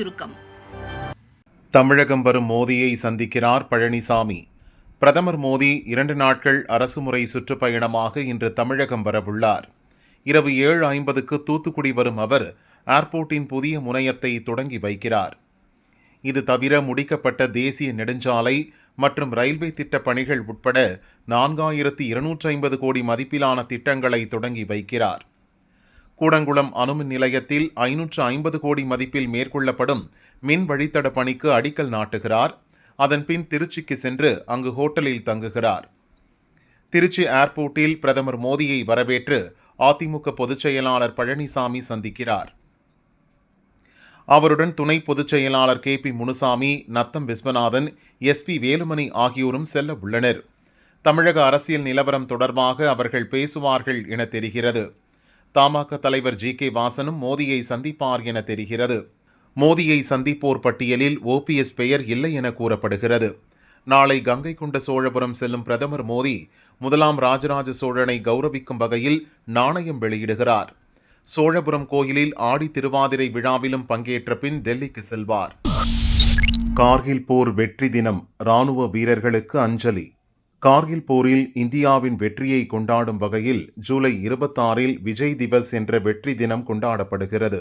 சுருக்கம். தமிழகம் வரும் மோடியை சந்திக்கிறார் பழனிசாமி. பிரதமர் மோடி இரண்டு நாட்கள் அரசுமுறை சுற்றுப்பயணமாக இன்று தமிழகம் வரவுள்ளார். இரவு ஏழு ஐம்பதுக்கு தூத்துக்குடி வரும் அவர் ஏர்போர்ட்டின் புதிய முனையத்தை தொடங்கி வைக்கிறார். இது தவிர முடிக்கப்பட்ட தேசிய நெடுஞ்சாலை மற்றும் ரயில்வே திட்ட பணிகள் உட்பட நான்காயிரத்து இருநூற்றி ஐம்பது கோடி மதிப்பிலான திட்டங்களை தொடங்கி வைக்கிறார். கூடங்குளம் அணுமின் நிலையத்தில் ஐநூற்று ஐம்பது கோடி மதிப்பில் மேற்கொள்ளப்படும் மின் வழித்தட பணிக்கு அடிக்கல் நாட்டுகிறார். அதன்பின் திருச்சிக்கு சென்று அங்கு ஹோட்டலில் தங்குகிறார். திருச்சி ஏர்போர்ட்டில் பிரதமர் மோடியை வரவேற்று அதிமுக பொதுச் செயலாளர் பழனிசாமி சந்திக்கிறார். அவருடன் துணை பொதுச் செயலாளர் K P Munusamy Natham Viswanathan S P Velumani ஆகியோரும் செல்ல உள்ளனர். தமிழக அரசியல் நிலவரம் தொடர்பாக அவர்கள் பேசுவார்கள் என தெரிகிறது. தமாக தலைவர் ஜி கே வாசனும் மோடியை சந்திப்பார் என தெரிகிறது. மோடியை சந்திப்போர் பட்டியலில் ஓபிஎஸ் பெயர் இல்லை என கூறப்படுகிறது. நாளை கங்கை கொண்ட சோழபுரம் செல்லும் பிரதமர் மோடி முதலாம் ராஜராஜ சோழனை கௌரவிக்கும் வகையில் நாணயம் வெளியிடுகிறார். சோழபுரம் கோயிலில் ஆடி திருவாதிரை விழாவிலும் பங்கேற்ற பின் டெல்லிக்கு செல்வார். கார்கில் போர் வெற்றி தினம் ராணுவ வீரர்களுக்கு அஞ்சலி. கார்கில் போரில் இந்தியாவின் வெற்றியை கொண்டாடும் வகையில் ஜூலை இருபத்தாறில் விஜய் திவஸ் என்ற வெற்றி தினம் கொண்டாடப்படுகிறது.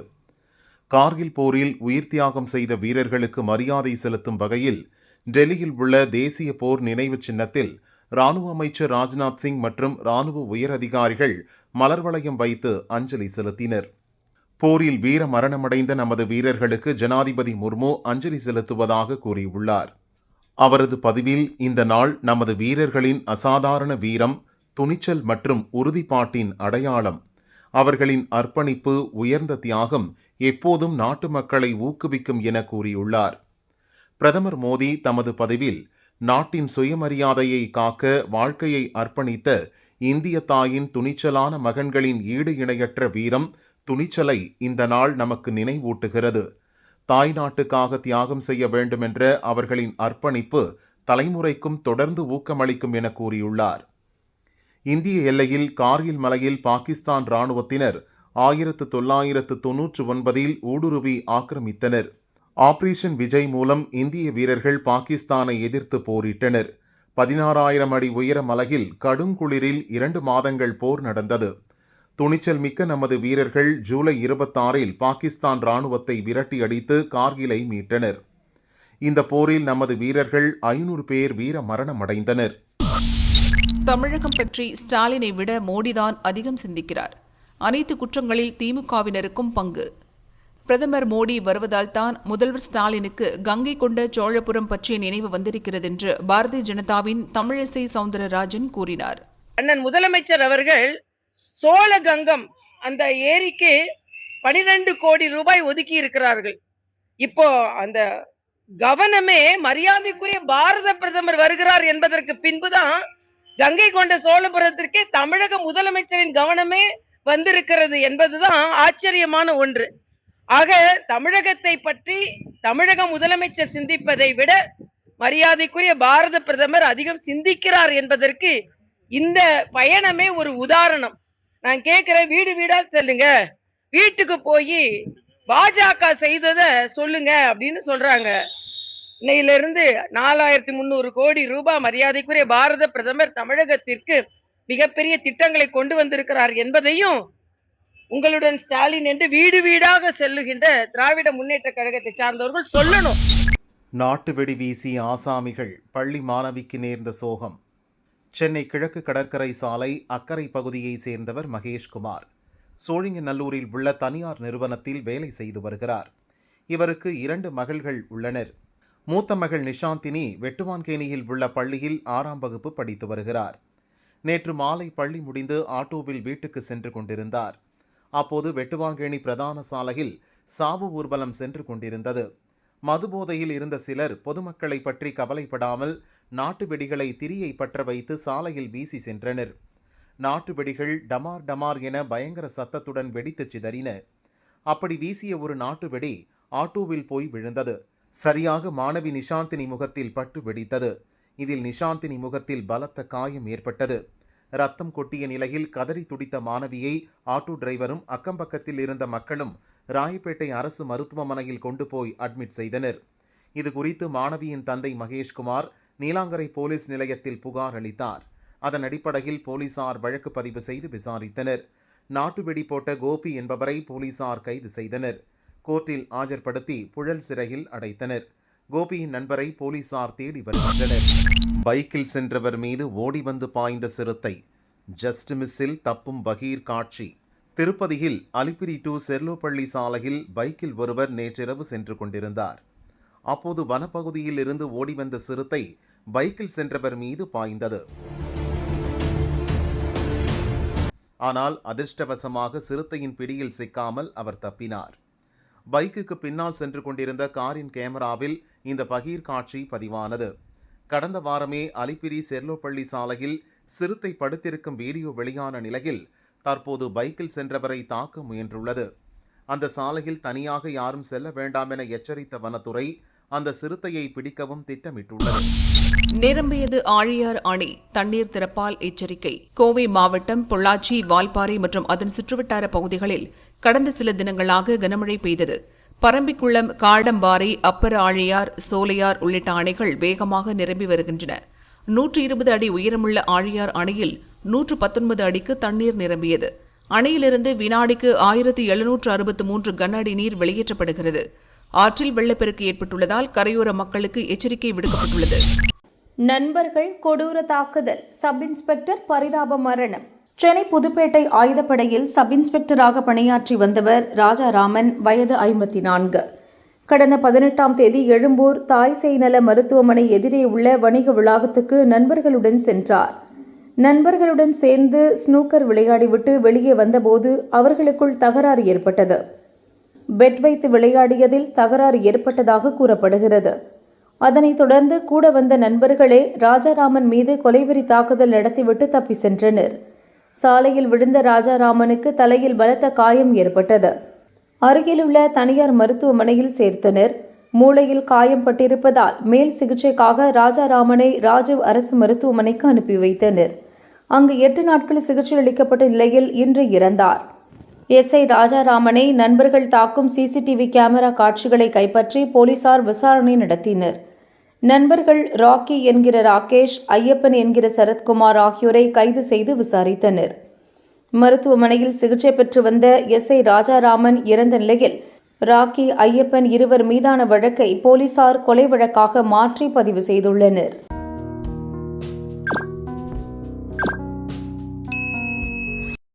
கார்கில் போரில் உயிர் தியாகம் செய்த வீரர்களுக்கு மரியாதை செலுத்தும் வகையில் டெல்லியில் உள்ள தேசிய போர் நினைவு சின்னத்தில் ராணுவ அமைச்சர் ராஜ்நாத் சிங் மற்றும் ராணுவ உயரதிகாரிகள் மலர் வளையம் வைத்து அஞ்சலி செலுத்தினர். போரில் வீர மரணமடைந்த நமது வீரர்களுக்கு ஜனாதிபதி முர்மு அஞ்சலி செலுத்துவதாக கூறியுள்ளார். அவரது பதிவில் இந்த நாள் நமது வீரர்களின் அசாதாரண வீரம் துணிச்சல் மற்றும் உறுதிப்பாட்டின் அடையாளம். அவர்களின் அர்ப்பணிப்பு உயர்ந்த தியாகம் எப்போதும் நாட்டு மக்களை ஊக்குவிக்கும் என கூறியுள்ளார். பிரதமர் மோடி தமது பதிவில் நாட்டின் சுயமரியாதையை காக்க வாழ்க்கையை அர்ப்பணித்த இந்திய தாயின் துணிச்சலான மகன்களின் ஈடு இணையற்ற வீரம் துணிச்சலை இந்த நாள் நமக்கு நினைவூட்டுகிறது. தாய் நாட்டுக்காக தியாகம் செய்ய வேண்டும் என்ற அவர்களின் அர்ப்பணிப்பு தலைமுறைக்கும் தொடர்ந்து ஊக்கமளிக்கும் என கூறியுள்ளார். இந்திய எல்லையில் கார்கில் மலையில் பாகிஸ்தான் இராணுவத்தினர் ஆயிரத்து தொள்ளாயிரத்து தொன்னூற்று ஒன்பதில் ஊடுருவி ஆக்கிரமித்தனர். ஆபரேஷன் விஜய் மூலம் இந்திய வீரர்கள் பாகிஸ்தானை எதிர்த்து போரிட்டனர். பதினாறாயிரம் அடி உயர மலையில் கடுங்குளிரில் இரண்டு மாதங்கள் போர் நடந்தது. துணிச்சல் மிக்க நமது வீரர்கள் ஜூலை இருபத்தாறில் பாகிஸ்தான் இராணுவத்தை விரட்டி அடித்து கார்கிலை மீட்டனர். இந்த போரில் நமது வீரர்கள் ஐநூறு பேர் வீர மரணமடைந்தனர். தமிழகம் பற்றி ஸ்டாலினை விட மோடிதான் அதிகம் சிந்திக்கிறார். அனைத்து குற்றங்களில் திமுகவினருக்கும் பங்கு. பிரதமர் மோடி வருவதால் தான் முதல்வர் ஸ்டாலினுக்கு கங்கை கொண்ட சோழபுரம் பற்றிய நினைவு வந்திருக்கிறது என்று பாரதிய ஜனதாவின் தமிழிசை சவுந்தரராஜன் கூறினார். அண்ணன் முதலமைச்சர் அவர்கள் சோழ கங்கம் அந்த ஏரிக்கு பனிரெண்டு கோடி ரூபாய் ஒதுக்கி இருக்கிறார்கள். இப்போ அந்த கவனமே மரியாதைக்குரிய பாரத பிரதமர் வருகிறார் என்பதற்கு பின்புதான் கங்கை கொண்ட சோழபுரத்திற்கே தமிழக முதலமைச்சரின் கவனமே வந்திருக்கிறது என்பதுதான் ஆச்சரியமான ஒன்று. ஆக தமிழகத்தை பற்றி தமிழக முதலமைச்சர் சிந்திப்பதை விட மரியாதைக்குரிய பாரத பிரதமர் அதிகம் சிந்திக்கிறார் என்பதற்கு இந்த பயணமே ஒரு உதாரணம். நான் கேட்கிறேன் வீடு வீடா செல்லுங்க. வீட்டுக்கு போய் பாஜக செய்தத சொல்லுங்க அப்படின்னு சொல்றாங்க. இன்னையிலிருந்து நாலாயிரத்தி முந்நூறு கோடி ரூபாய் மரியாதைக்குரிய பாரத பிரதமர் தமிழகத்திற்கு மிகப்பெரிய திட்டங்களை கொண்டு வந்திருக்கிறார் என்பதையும் உங்களுடன் ஸ்டாலின் என்று வீடு வீடாக செல்லுகின்ற திராவிட முன்னேற்ற கழகத்தை சார்ந்தவர்கள் சொல்லணும். நாட்டு வெடி வீசி ஆசாமிகள் பள்ளி மாணவிக்கு நேர்ந்த சோகம். சென்னை கிழக்கு கடற்கரை சாலை அக்கரை பகுதியை சேர்ந்தவர் மகேஷ்குமார். சோழிங்கநல்லூரில் உள்ள தனியார் நிறுவனத்தில் வேலை செய்து வருகிறார். இவருக்கு இரண்டு மகள்கள் உள்ளனர். மூத்த மகள் நிஷாந்தினி வெட்டுவான்கேணியில் உள்ள பள்ளியில் ஆறாம் வகுப்பு படித்து வருகிறார். நேற்று மாலை பள்ளி முடிந்து ஆட்டோவில் வீட்டுக்கு சென்று கொண்டிருந்தார். அப்போது வெட்டுவாங்கேணி பிரதான சாலையில் சாவு ஊர்வலம் சென்று கொண்டிருந்தது. மதுபோதையில் இருந்த சிலர் பொதுமக்களை பற்றி கவலைப்படாமல் நாட்டு வெடிகளை திரியை பற்ற வைத்து சாலையில் வீசி சென்றனர். நாட்டு வெடிகள் டமார் டமார் என பயங்கர சத்தத்துடன் வெடித்துச் சிதறின. அப்படி வீசிய ஒரு நாட்டு வெடி ஆட்டோவில் போய் விழுந்தது. சரியாக மாணவி நிஷாந்தினி முகத்தில் பட்டு வெடித்தது. இதில் நிஷாந்தினி முகத்தில் பலத்த காயம் ஏற்பட்டது. ரத்தம் கொட்டிய நிலையில் கதறி துடித்த மாணவியை ஆட்டோ டிரைவரும் அக்கம்பக்கத்தில் இருந்த மக்களும் ராயப்பேட்டை அரசு மருத்துவமனையில் கொண்டு போய் அட்மிட் செய்தனர். இது குறித்து மாணவியின் தந்தை மகேஷ்குமார் நீலாங்கரை போலீஸ் நிலையத்தில் புகார் அளித்தார். அதன் அடிப்படையில் போலீசார் வழக்கு பதிவு செய்து விசாரித்தனர். நாட்டு வெடி போட்ட கோபி என்பவரை போலீசார் கைது செய்தனர். கோர்ட்டில் ஆஜர்படுத்தி புழல் சிறையில் அடைத்தனர். கோபியின் நண்பரை போலீசார் தேடி வருகின்றனர். பைக்கில் சென்றவர் மீது ஓடி வந்து பாய்ந்த சிறுத்தை ஜஸ்ட் மிஸ்ஸில் தப்பும் பகீர் காட்சி. திருப்பதியில் அலிப்பிரி டு செர்லோப்பள்ளி சாலையில் பைக்கில் ஒருவர் நேற்றிரவு சென்று கொண்டிருந்தார். அப்போது வனப்பகுதியில் இருந்து ஓடி வந்த சிறுத்தை பைக்கில் சென்றவர் மீது பாய்ந்தது. ஆனால் அதிர்ஷ்டவசமாக சிறுத்தையின் பிடியில் சிக்காமல் அவர் தப்பினார். பைக்குக்கு பின்னால் சென்று கொண்டிருந்த காரின் கேமராவில் இந்த பகீர் காட்சி பதிவானது. கடந்த வாரமே அலிப்பிரி செர்லோப்பள்ளி சாலையில் சிறுத்தை படுத்திருக்கும் வீடியோ வெளியான நிலையில் தற்போது பைக்கில் சென்றவரை தாக்க முயன்றுள்ளது. அந்த சாலையில் தனியாக யாரும் செல்ல வேண்டாம் என எச்சரித்த வனத்துறை அந்த சிறுத்தையை பிடிக்கவும் திட்டமிட்டுள்ளது. நிரம்பியது ஆழியார் அணை தண்ணீர் திறப்பால் எச்சரிக்கை. கோவை மாவட்டம் பொள்ளாச்சி வால்பாறை மற்றும் அதன் சுற்றுவட்டார பகுதிகளில் கடந்த சில தினங்களாக கனமழை பெய்தது. பரம்பிக்குளம் காடம்பாறை அப்பர் ஆழியார் சோலையார் உள்ளிட்ட அணைகள் வேகமாக நிரம்பி வருகின்றன. நூற்று இருபது அடி உயரமுள்ள ஆழியார் அணையில் நூற்று பத்தொன்பது அடிக்கு தண்ணீர் நிரம்பியது. அணையிலிருந்து வினாடிக்கு ஆயிரத்தி எழுநூற்று அறுபத்து மூன்று கன அடி நீர் வெளியேற்றப்படுகிறது. ஆற்றில் வெள்ளப்பெருக்கு ஏற்பட்டுள்ளதால் கரையோர மக்களுக்கு எச்சரிக்கை விடுக்கப்பட்டுள்ளது. நண்பர்கள் கொடூர தாக்குதல் சப் இன்ஸ்பெக்டர் பரிதாப மரணம். சென்னை புதுப்பேட்டை ஆயுதப்படையில் சப் இன்ஸ்பெக்டராக பணியாற்றி வந்தவர் ராஜாராமன் வயது ஐம்பத்தி நான்கு கடந்த பதினெட்டாம் தேதி எழும்பூர் தாய் நல மருத்துவமனை எதிரே உள்ள வணிக வளாகத்துக்கு நண்பர்களுடன் சென்றார். நண்பர்களுடன் சேர்ந்து ஸ்னூக்கர் விளையாடிவிட்டு வெளியே வந்தபோது அவர்களுக்குள் தகராறு ஏற்பட்டது. பெட் வைத்து விளையாடியதில் தகராறு ஏற்பட்டதாக கூறப்படுகிறது. அதனைத் தொடர்ந்து கூட வந்த நண்பர்களே ராஜாராமன் மீது கொலைவெறி தாக்குதல் நடத்திவிட்டு தப்பி சென்றனர். சாலையில் விழுந்த ராஜாராமனுக்கு தலையில் பலத்த காயம் ஏற்பட்டது. அருகிலுள்ள தனியார் மருத்துவமனையில் சேர்த்தனர். மூளையில் காயம் பட்டிருப்பதால் மேல் சிகிச்சைக்காக ராஜாராமனை ராஜீவ் அரசு மருத்துவமனைக்கு அனுப்பி வைத்தனர். அங்கு எட்டு நாட்கள் சிகிச்சை அளிக்கப்பட்ட நிலையில் இன்று இறந்தார். எஸ்ஐ ராஜாராமனை நண்பர்கள் தாக்கும் சிசிடிவி கேமரா காட்சிகளை கைப்பற்றி போலீசார் விசாரணை நடத்தினர். நண்பர்கள் ராக்கி என்கிற ராகேஷ் ஐயப்பன் என்கிற சரத்குமார் ஆகியோரை கைது செய்து விசாரித்தனர். மருத்துவமனையில் சிகிச்சை பெற்று வந்த எஸ்ஐ ராஜாராமன் இறந்த நிலையில் ராக்கி ஐயப்பன் இருவர் மீதான வழக்கை போலீசார் கொலை வழக்காக மாற்றி பதிவு செய்துள்ளனர்.